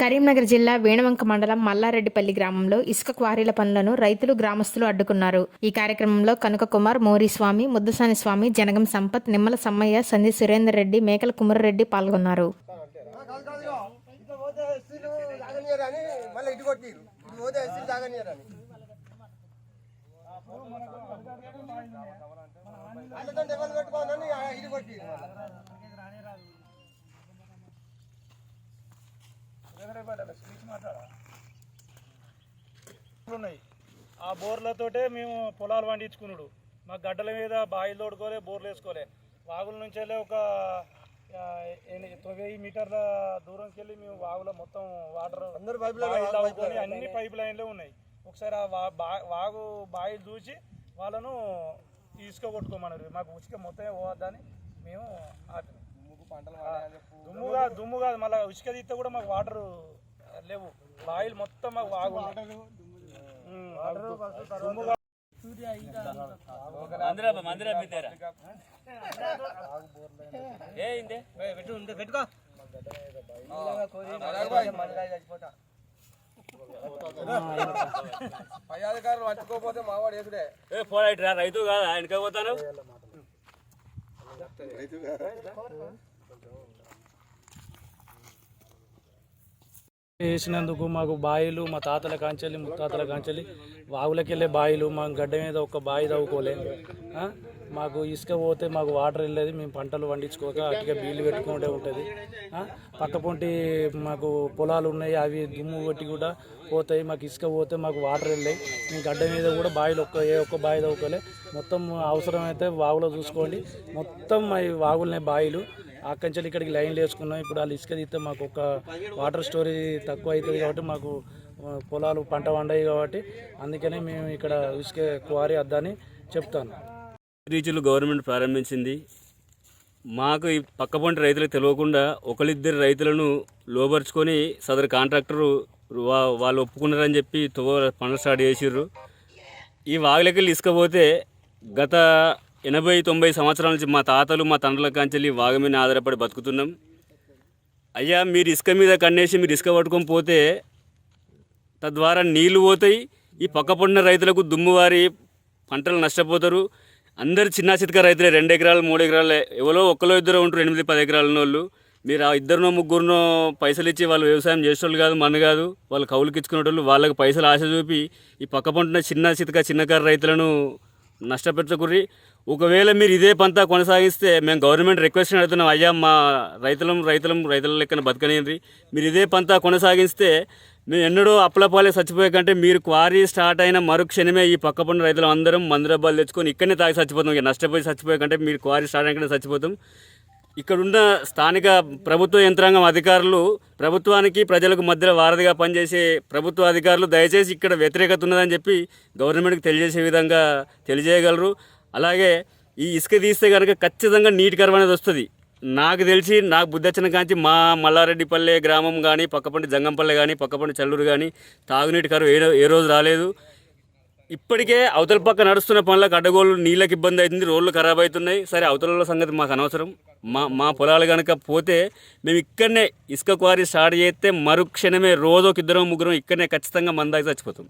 కరీంనగర్ జిల్లా వేణవంక మండలం మల్లారెడ్డిపల్లి గ్రామంలో ఇసుక క్వారీల పనులను రైతులు గ్రామస్తులు అడ్డుకున్నారు. ఈ కార్యక్రమంలో కనుక కుమార్ మోరీస్వామి ముద్దసాని స్వామి జనగం సంపత్ నిమ్మల సమ్మయ్య సంధి సురేందర్ రెడ్డి మేకల కుమరరెడ్డి పాల్గొన్నారు. మళ్ళీ పెట్టుకోవాలని ఉన్నాయి. ఆ బోర్లతోటే మేము పొలాలు పండించుకున్నాడు మా గడ్డల మీద బాయిలు తోడుకోలే బోర్లు వేసుకోలే. వాగుల నుంచి వెళ్ళి ఒక వెయ్యి మీటర్ల దూరంకి వెళ్ళి మేము వాగులో మొత్తం వాటర్ అందరూ తవ్వుకొని అన్ని పైప్ లైన్లే ఉన్నాయి. ఒకసారి ఆ వాగు బాయిలు చూసి వాళ్ళను ఇసుక కొట్టుకోమన్నారు మాకు ఉసుక మొత్తమే పోవద్దని మేము దుమ్ము కాదు దుమ్ము కాదు మళ్ళీ ఉసుక తీస్తే కూడా మాకు వాటర్ లేవు. బాయిలు మొత్తం మాకు ఉమ్, దుమ్ము కాదు. మందిరా మందిరా పెట్టారా ఏ ఇందే పై అధికారులు పట్టుకోకపోతే మావాడు వేసుడే ఏ పోరా ఇటు రా రైతు కాదా? వెనక పోతాను? వేసినందుకు మాకు బాయిలు మా తాతల కాంచెల్లి ముత్తాతల కాంచెల్లి వాగులకి వెళ్ళే బాయిలు మా గడ్డ మీద ఒక బావి తవ్వుకోలే. ఆ? మాకు ఇసుక పోతే మాకు వాటర్ వెళ్ళేది మేము పంటలు పండించుకోక అట్టిగా బీళ్ళు పెట్టుకుంటే ఉంటుంది. పట్టపొంటి మాకు పొలాలు ఉన్నాయి అవి దుమ్ము కొట్టి కూడా పోతాయి మాకు ఇసుక పోతే మాకు వాటర్ వెళ్ళాయి. మేము గడ్డ మీద కూడా బావిలు ఒక్క ఏ ఒక్క బావి తవ్వుకోలే. మొత్తం అవసరమైతే వాగులో చూసుకోండి. మొత్తం అవి వాగులనే బావిలు అక్కడి ఇక్కడికి లైన్లు వేసుకున్నాం. ఇప్పుడు వాళ్ళు ఇసుక తీస్తే మాకు ఒక వాటర్ స్టోరేజ్ తక్కువ అవుతుంది కాబట్టి మాకు పొలాలు పంట పండాయి కాబట్టి అందుకనే మేము ఇక్కడ ఇసుక క్వారీ వద్దని చెప్తాను. రీచులు గవర్నమెంట్ ప్రారంభించింది. మాకు ఈ పక్కపొంటి రైతులకు తెలియకుండా ఒకరిద్దరు రైతులను లోబర్చుకొని సదరు కాంట్రాక్టరు వా వాళ్ళు ఒప్పుకున్నారని చెప్పి తువ్వ పనులు స్టార్ట్ చేసిర్రు. ఈ వాగులకెళ్ళి ఇసుకపోతే గత ఎనభై తొంభై సంవత్సరాల నుంచి మా తాతలు మా తండ్రుల కాంచెల్లి వాగు మీద ఆధారపడి బతుకుతున్నాం. అయ్యా మీరు ఇసుక మీద కన్నేసి మీరు ఇసుక పట్టుకొని పోతే తద్వారా నీళ్ళు పోతాయి. ఈ పక్క పడిన రైతులకు దుమ్మువారి పంటలు నష్టపోతారు. అందరు చిన్న చితక రైతులే రెండు ఎకరాలు మూడు ఎకరాలే. ఎవరో ఒక్కలో ఇద్దరు ఉంటారు ఎనిమిది పది ఎకరాల వాళ్ళు మీరు ఆ ఇద్దరునో ముగ్గురునో పైసలు ఇచ్చి వాళ్ళు వ్యవసాయం చేసేవాళ్ళు కాదు మన కాదు. వాళ్ళు కౌలుకి ఇచ్చుకునేటోళ్ళు వాళ్ళకి పైసలు ఆశ చూపి ఈ పక్క పంటున్న చిన్న చితక చిన్నకారు రైతులను నష్టపెట్టకుర్రి. ఒకవేళ మీరు ఇదే పంతా కొనసాగిస్తే మేము గవర్నమెంట్ రిక్వెస్ట్ అడుగుతున్నాం అయ్యా మా రైతులం రైతులం రైతుల లెక్కన బతకనేది మీరు ఇదే పంతా కొనసాగిస్తే మేము ఎన్నడూ అప్పలపాలే చచ్చిపోయే కంటే మీరు క్వారీ స్టార్ట్ అయిన మరుక్షణమే ఈ పక్క పడిన రైతులు అందరం మందురబ్బాలు తెచ్చుకొని ఇక్కడనే తాగి చచ్చిపోతాం. ఇక నష్టపోయి చచ్చిపోయే కంటే మీరు క్వారీ స్టార్ట్ అయిన చచ్చిపోతాం. ఇక్కడున్న స్థానిక ప్రభుత్వ యంత్రాంగం అధికారులు ప్రభుత్వానికి ప్రజలకు మధ్యలో వారధిగా పనిచేసే ప్రభుత్వ అధికారులు దయచేసి ఇక్కడ వ్యతిరేకత ఉన్నదని చెప్పి గవర్నమెంట్కి తెలియజేసే విధంగా తెలియజేయగలరు. అలాగే ఈ ఇసుక తీస్తే కనుక ఖచ్చితంగా నీటి కరువు అనేది వస్తుంది. నాకు తెలిసి నాకు బుద్ధి వచ్చిన కాంచి మా మల్లారెడ్డిపల్లె గ్రామం కానీ పక్కపంటి జంగంపల్లె కానీ పక్కపంటి చల్లూరు కానీ తాగునీటి కరువు ఏ ఏ రోజు రాలేదు. ఇప్పటికే అవతల పక్క నడుస్తున్న పనులకు అడ్డగోలు నీళ్ళకి ఇబ్బంది అవుతుంది రోడ్లు ఖరాబ్ అవుతున్నాయి. సరే అవతల సంగతి మాకు అనవసరం. మా మా పొలాలు కనుక పోతే మేము ఇక్కడనే ఇసుక క్వారీ స్టార్ట్ చేస్తే మరుక్షణమే రోజు ఒక ఇద్దరం ముగ్గురం ఇక్కడనే ఖచ్చితంగా మందాకి చచ్చిపోతాం.